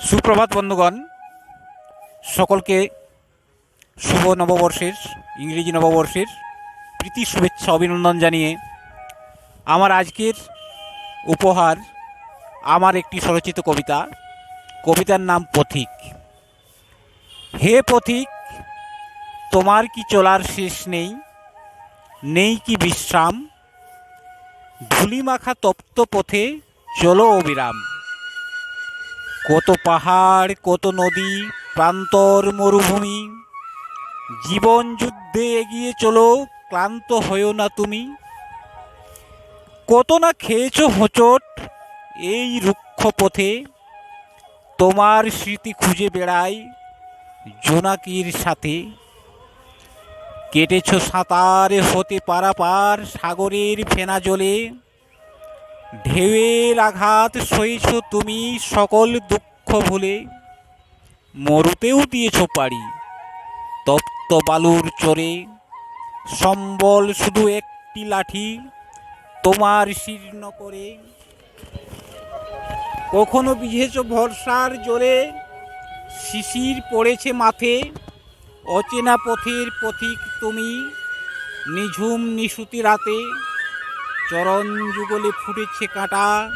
সুপ্রভাত, বন্ধুগণ। সকলকে শুভ নববর্ষের, ইংরেজি নববর্ষের প্রীতি শুভেচ্ছা, অভিনন্দন জানিয়ে আমার আজকের উপহার, আমার একটি স্বরচিত কবিতা। কবিতার নাম পথিক। হে পথিক, তোমার কি চলার শেষ নেই? নেই কি বিশ্রাম? ধুলিমাখা তপ্ত পথে চলো অবিরাম। কত পাহাড়, কত নদী, প্রান্তর মরুভূমি। জীবন যুদ্ধে এগিয়ে চলো, ক্লান্ত হয়েও না তুমি। কত না খেয়েছো হোঁচট এই রুক্ষ পথে। তোমার স্মৃতি খুঁজে বেড়াই জোনাকির সাথে। কেটেছ সাঁতার হতে পারাপার সাগরের ফেনা জলে। ঢেউয়ের আঘাত সইছ তুমি সকল দুঃখ ভুলে। মরুতেও দিয়েছ পাড়ি, তপ্ত বালুর চরে। সম্বল শুধু একটি লাঠি, তোমার শীর্ণ করে। কখনো বিঝেছ ভরসার জোরে শিশির পড়েছে মাথে অচেনা পথের পথিক তুমি, নিঝুম নিশুতি রাতে। চরণ যুগলে ফুটেছে কাঁটা,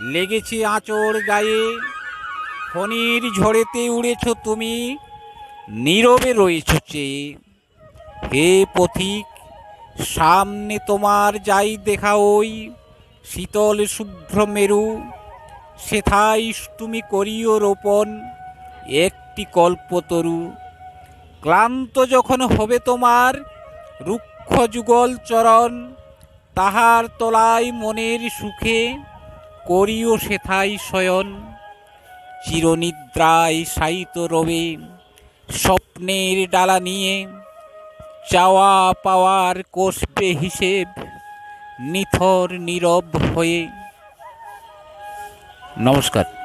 লেগেছে আঁচড় গায়ে। ফণির ঝড়েতে উড়েছ তুমি, নীরবে রয়েছ চেয়ে। হে পথিক, সামনে তোমার যাই দেখা ওই, শীতল শুভ্র মেরু। সেথাই তুমি করিও রোপণ, একটি কল্পতরু। ক্লান্ত যখন হবে তোমার রুক্ষ যুগল চরণ তাহার তলায় মনের সুখে করিও সেথাই শয়ন। চিরনিদ্রায় সাইত রবে স্বপ্নের ডালা নিয়ে। চাওয়া পাওয়ার কষবে হিসেব নিথর নীরব হয়ে। নমস্কার।